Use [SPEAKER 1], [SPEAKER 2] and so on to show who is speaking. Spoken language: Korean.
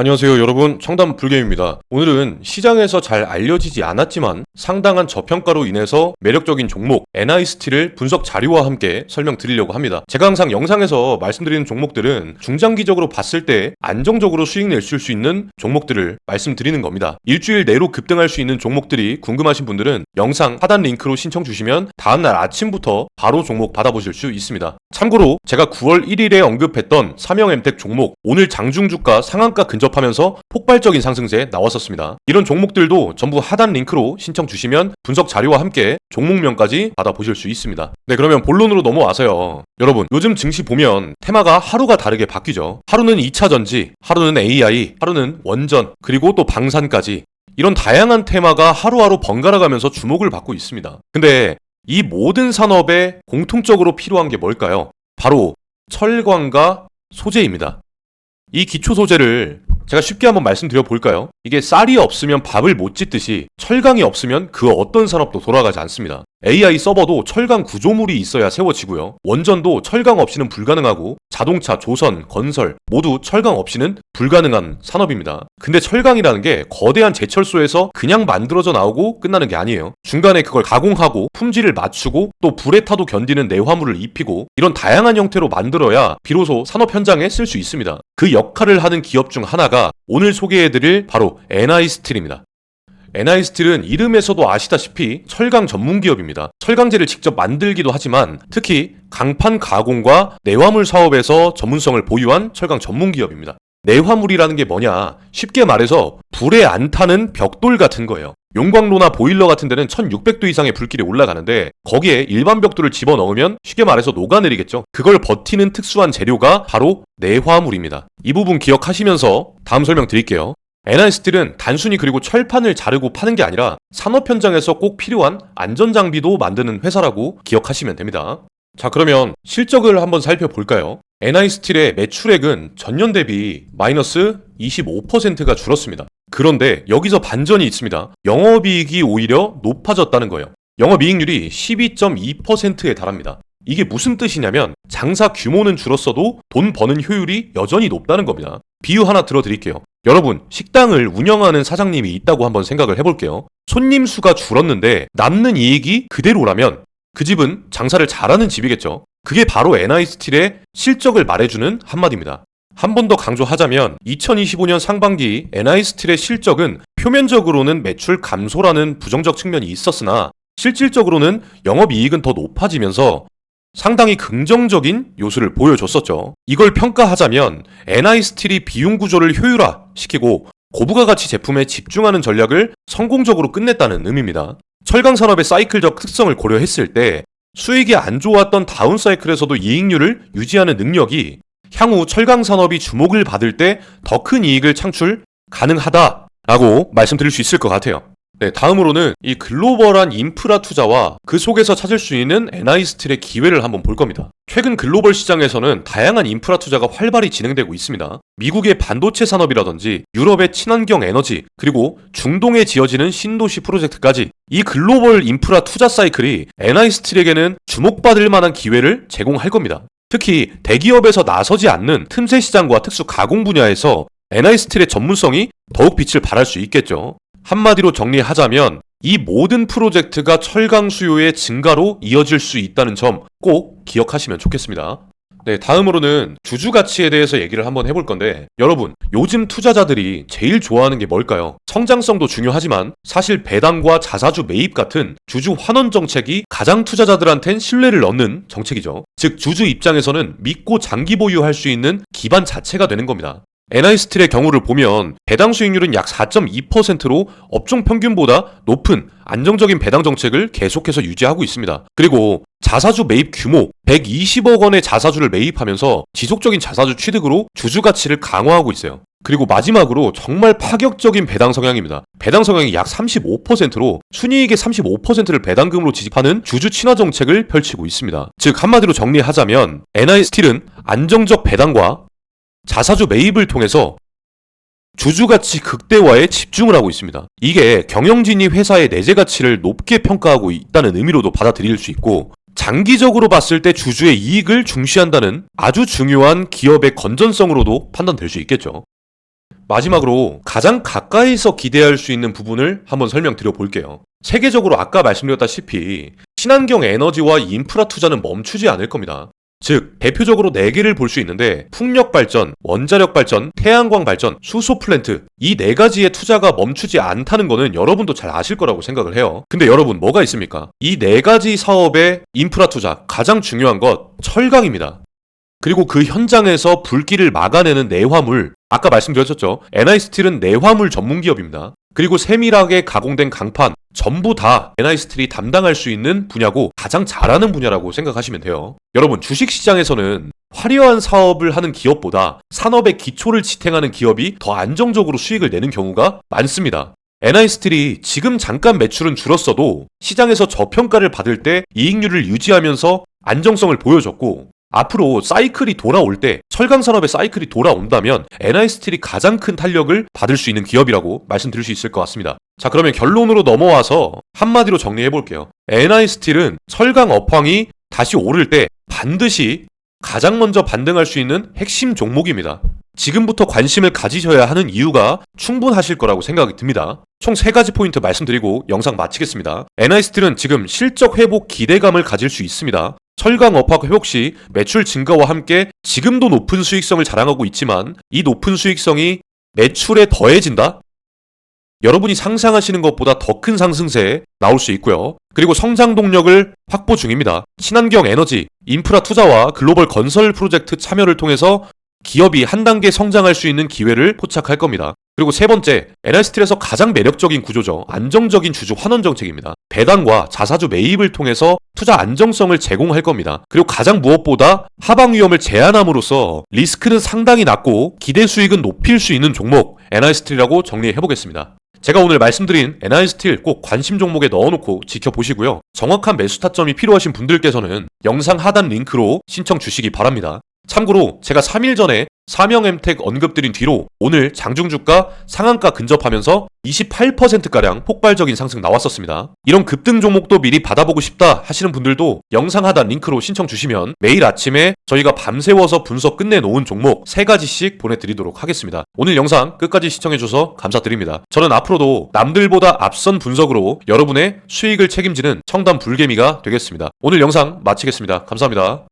[SPEAKER 1] 안녕하세요 여러분. 청담 불개입니다. 오늘은 시장에서 잘 알려지지 않았지만 상당한 저평가로 인해서 매력적인 종목 NIST를 분석 자료와 함께 설명드리려고 합니다. 제가 항상 영상에서 말씀드리는 종목들은 중장기적으로 봤을 때 안정적으로 수익 낼수 있는 종목들을 말씀드리는 겁니다. 일주일 내로 급등할 수 있는 종목들이 궁금하신 분들은 영상 하단 링크로 신청 주시면 다음날 아침부터 바로 종목 받아보실 수 있습니다. 참고로 제가 9월 1일에 언급했던 삼형엠텍 종목 오늘 장중주가 상한가 근접 하면서 폭발적인 상승세 나왔었습니다. 이런 종목들도 전부 하단 링크로 신청 주시면 분석 자료와 함께 종목명까지 받아보실 수 있습니다. 네 그러면 본론으로 넘어와서요. 여러분 요즘 증시 보면 테마가 하루가 다르게 바뀌죠. 하루는 2차 전지, 하루는 AI, 하루는 원전, 그리고 또 방산까지 이런 다양한 테마가 하루하루 번갈아 가면서 주목을 받고 있습니다. 근데 이 모든 산업에 공통적으로 필요한 게 뭘까요? 바로 철광과 소재입니다. 이 기초 소재를 제가 쉽게 한번 말씀드려 볼까요? 이게 쌀이 없으면 밥을 못 짓듯이 철강이 없으면 그 어떤 산업도 돌아가지 않습니다. AI 서버도 철강 구조물이 있어야 세워지고요. 원전도 철강 없이는 불가능하고 자동차, 조선, 건설 모두 철강 없이는 불가능한 산업입니다. 근데 철강이라는 게 거대한 제철소에서 그냥 만들어져 나오고 끝나는 게 아니에요. 중간에 그걸 가공하고 품질을 맞추고 또 불에 타도 견디는 내화물을 입히고 이런 다양한 형태로 만들어야 비로소 산업 현장에 쓸 수 있습니다. 그 역할을 하는 기업 중 하나가 오늘 소개해드릴 바로 NI스틸입니다. NI스틸은 이름에서도 아시다시피 철강 전문 기업입니다. 철강제를 직접 만들기도 하지만 특히 강판 가공과 내화물 사업에서 전문성을 보유한 철강 전문 기업입니다. 내화물이라는 게 뭐냐? 쉽게 말해서 불에 안 타는 벽돌 같은 거예요. 용광로나 보일러 같은 데는 1600도 이상의 불길이 올라가는데 거기에 일반 벽돌을 집어넣으면 쉽게 말해서 녹아내리겠죠. 그걸 버티는 특수한 재료가 바로 내화물입니다. 이 부분 기억하시면서 다음 설명 드릴게요. NI스틸은 단순히 그리고 철판을 자르고 파는 게 아니라 산업 현장에서 꼭 필요한 안전 장비도 만드는 회사라고 기억하시면 됩니다. 자, 그러면 실적을 한번 살펴볼까요? NI스틸의 매출액은 전년 대비 마이너스 25%가 줄었습니다. 그런데 여기서 반전이 있습니다. 영업이익이 오히려 높아졌다는 거예요. 영업이익률이 12.2%에 달합니다. 이게 무슨 뜻이냐면 장사 규모는 줄었어도 돈 버는 효율이 여전히 높다는 겁니다. 비유 하나 들어드릴게요. 여러분, 식당을 운영하는 사장님이 있다고 한번 생각을 해볼게요. 손님 수가 줄었는데 남는 이익이 그대로라면 그 집은 장사를 잘하는 집이겠죠. 그게 바로 NI스틸의 실적을 말해주는 한마디입니다. 한 번 더 강조하자면 2025년 상반기 NI스틸의 실적은 표면적으로는 매출 감소라는 부정적 측면이 있었으나 실질적으로는 영업이익은 더 높아지면서 상당히 긍정적인 요소를 보여줬었죠. 이걸 평가하자면 NI스틸이 비용 구조를 효율화시키고 고부가 가치 제품에 집중하는 전략을 성공적으로 끝냈다는 의미입니다. 철강 산업의 사이클적 특성을 고려했을 때 수익이 안 좋았던 다운 사이클에서도 이익률을 유지하는 능력이 향후 철강 산업이 주목을 받을 때 더 큰 이익을 창출 가능하다라고 말씀드릴 수 있을 것 같아요. 네, 다음으로는 이 글로벌한 인프라 투자와 그 속에서 찾을 수 있는 NI스틸의 기회를 한번 볼 겁니다. 최근 글로벌 시장에서는 다양한 인프라 투자가 활발히 진행되고 있습니다. 미국의 반도체 산업이라든지 유럽의 친환경 에너지, 그리고 중동에 지어지는 신도시 프로젝트까지 이 글로벌 인프라 투자 사이클이 NI스틸에게는 주목받을 만한 기회를 제공할 겁니다. 특히 대기업에서 나서지 않는 틈새 시장과 특수 가공 분야에서 NI스틸의 전문성이 더욱 빛을 발할 수 있겠죠. 한마디로 정리하자면 이 모든 프로젝트가 철강 수요의 증가로 이어질 수 있다는 점 꼭 기억하시면 좋겠습니다. 네, 다음으로는 주주 가치에 대해서 얘기를 한번 해볼 건데, 여러분, 요즘 투자자들이 제일 좋아하는 게 뭘까요? 성장성도 중요하지만, 사실 배당과 자사주 매입 같은 주주 환원 정책이 가장 투자자들한텐 신뢰를 얻는 정책이죠. 즉, 주주 입장에서는 믿고 장기 보유할 수 있는 기반 자체가 되는 겁니다. NI스틸의 경우를 보면 배당 수익률은 약 4.2%로 업종 평균보다 높은 안정적인 배당 정책을 계속해서 유지하고 있습니다. 그리고 자사주 매입 규모 120억 원의 자사주를 매입하면서 지속적인 자사주 취득으로 주주 가치를 강화하고 있어요. 그리고 마지막으로 정말 파격적인 배당 성향입니다. 배당 성향이 약 35%로 순이익의 35%를 배당금으로 지급하는 주주 친화 정책을 펼치고 있습니다. 즉 한마디로 정리하자면 NI스틸은 안정적 배당과 자사주 매입을 통해서 주주 가치 극대화에 집중을 하고 있습니다. 이게 경영진이 회사의 내재 가치를 높게 평가하고 있다는 의미로도 받아들일 수 있고 장기적으로 봤을 때 주주의 이익을 중시한다는 아주 중요한 기업의 건전성으로도 판단될 수 있겠죠. 마지막으로 가장 가까이서 기대할 수 있는 부분을 한번 설명드려 볼게요. 세계적으로 아까 말씀드렸다시피 친환경 에너지와 인프라 투자는 멈추지 않을 겁니다. 즉, 대표적으로 4개를 볼 수 있는데 풍력 발전, 원자력 발전, 태양광 발전, 수소 플랜트 이 네 가지의 투자가 멈추지 않다는 거는 여러분도 잘 아실 거라고 생각을 해요. 근데 여러분 뭐가 있습니까? 이 네 가지 사업의 인프라 투자 가장 중요한 것 철강입니다. 그리고 그 현장에서 불길을 막아내는 내화물 아까 말씀드렸었죠. NI스틸은 내화물 전문 기업입니다. 그리고 세밀하게 가공된 강판 전부 다 NI스틸이 담당할 수 있는 분야고 가장 잘하는 분야라고 생각하시면 돼요. 여러분 주식 시장에서는 화려한 사업을 하는 기업보다 산업의 기초를 지탱하는 기업이 더 안정적으로 수익을 내는 경우가 많습니다. NI스틸이 지금 잠깐 매출은 줄었어도 시장에서 저평가를 받을 때 이익률을 유지하면서 안정성을 보여줬고 앞으로 사이클이 돌아올 때 철강 산업의 사이클이 돌아온다면 NI스틸이 가장 큰 탄력을 받을 수 있는 기업이라고 말씀드릴 수 있을 것 같습니다. 자 그러면 결론으로 넘어와서 한마디로 정리해 볼게요. NI스틸은 철강 업황이 다시 오를 때 반드시 가장 먼저 반등할 수 있는 핵심 종목입니다. 지금부터 관심을 가지셔야 하는 이유가 충분하실 거라고 생각이 듭니다. 총세 가지 포인트 말씀드리고 영상 마치겠습니다. NI스틸은 지금 실적 회복 기대감을 가질 수 있습니다. 철강 업황 회복 시 매출 증가와 함께 지금도 높은 수익성을 자랑하고 있지만 이 높은 수익성이 매출에 더해진다? 여러분이 상상하시는 것보다 더 큰 상승세에 나올 수 있고요. 그리고 성장 동력을 확보 중입니다. 친환경 에너지, 인프라 투자와 글로벌 건설 프로젝트 참여를 통해서 기업이 한 단계 성장할 수 있는 기회를 포착할 겁니다. 그리고 세 번째, NI스틸에서 가장 매력적인 구조죠. 안정적인 주주 환원 정책입니다. 배당과 자사주 매입을 통해서 투자 안정성을 제공할 겁니다. 그리고 가장 무엇보다 하방 위험을 제한함으로써 리스크는 상당히 낮고 기대 수익은 높일 수 있는 종목 NI스틸이라고 정리해 보겠습니다. 제가 오늘 말씀드린 NI스틸 꼭 관심 종목에 넣어놓고 지켜보시고요. 정확한 매수 타점이 필요하신 분들께서는 영상 하단 링크로 신청 주시기 바랍니다. 참고로 제가 3일 전에 사명 엠텍 언급드린 뒤로 오늘 장중 주가 상한가 근접하면서 28%가량 폭발적인 상승 나왔었습니다. 이런 급등 종목도 미리 받아보고 싶다 하시는 분들도 영상 하단 링크로 신청 주시면 매일 아침에 저희가 밤새워서 분석 끝내놓은 종목 3가지씩 보내드리도록 하겠습니다. 오늘 영상 끝까지 시청해줘서 감사드립니다. 저는 앞으로도 남들보다 앞선 분석으로 여러분의 수익을 책임지는 청담 불개미가 되겠습니다. 오늘 영상 마치겠습니다. 감사합니다.